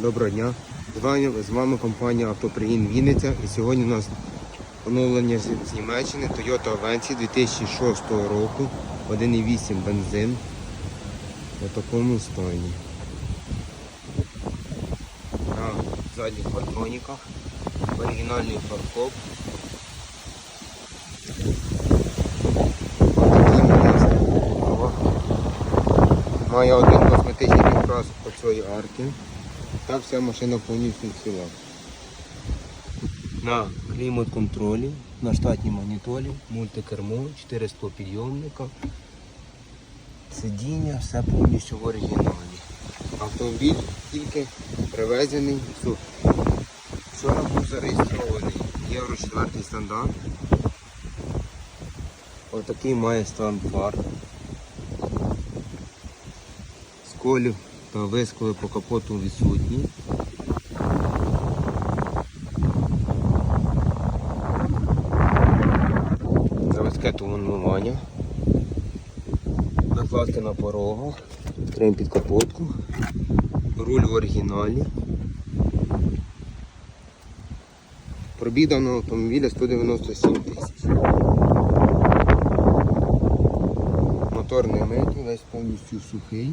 Доброго дня. З вами, з вами компанія Автопригін Вінниця. І сьогодні у нас оновлення з, з Німеччини Toyota Avensis 2006 року. 1,8 бензин. У такому стані. На задніх парктроніках. Оригінальний фаркоп. Має один косметичний підкрас по цій арки. Та вся машина повністю ціла. На клімат-контролі, на штатній магнітолі, мультикермо, 400 підйомника, сидіння, все повністю в оригіналі. Автомобіль тільки привезений. Су- Вчора був зареєстрований Євро 4 стандарт. Отакий має стан фар. Сколів та висколи по капоту відсутні. Заводське тонування. Накладки на порогах. Трим під капотку. Руль в оригіналі. Пробіг даного автомобіля 197 тисяч. Мотор не митий, весь повністю сухий.